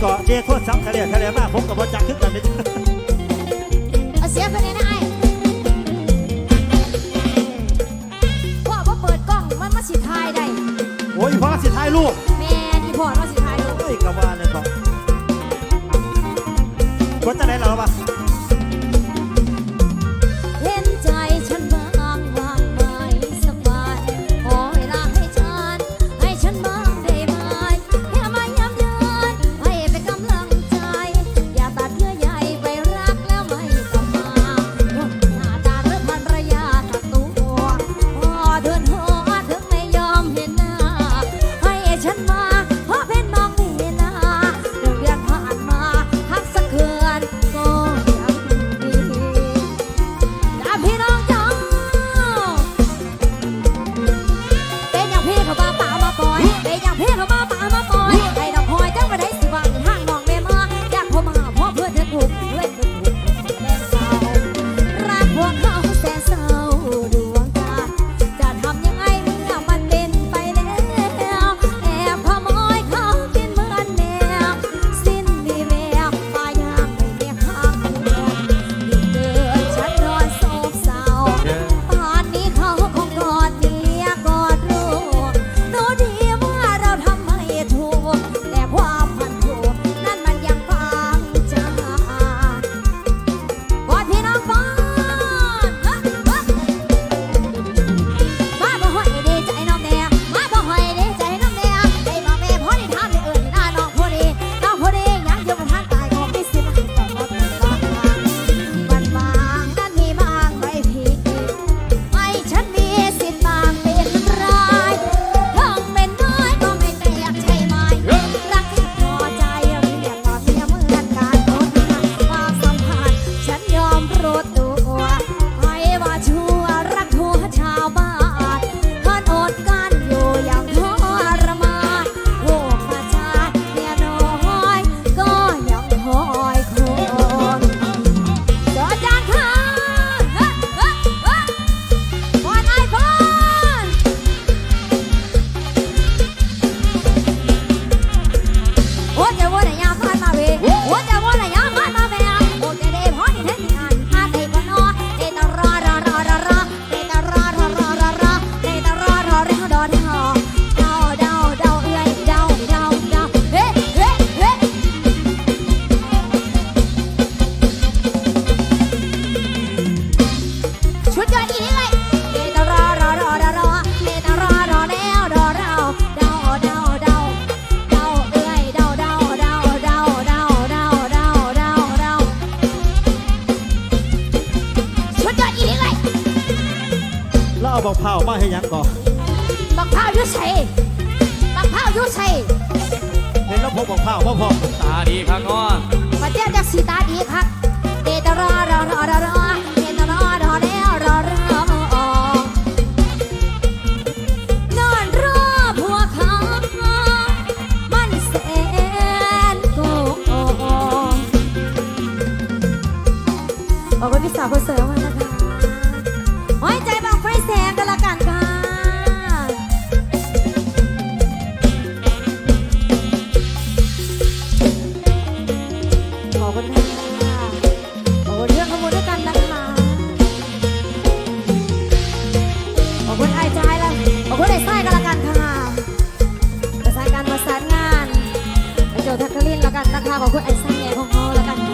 เกาะเดียโคตรซ้ำทะเลทะเลมากผมกับบอจักขึ้นกันเอาเสียคะแนนนะไอ้พ่อพ่เปิดกล้องมันมาสิทายได้โอ้ยพ่อสิท้ายลูกแม่นี่พ่อมาสิทายลูกเฮ้ยกะว่าเนี่ยพ่อกดจะไหนเราปะ Hit him up. บักเผามาให้ยังก่อนบักเผายุ่ใส่บักเผายุ่ใส่เห็นแล้วพบบักเผาพ่อพ่อตาดีพังน้อมารจ้ทศจากสีตาดี อยไส้กันละกันค่ะประสานการประสานงานไอโจทักกะลินแล้วกันนะคะขอบคุณไอไส้ใหญ่ของเขาแล้วกัน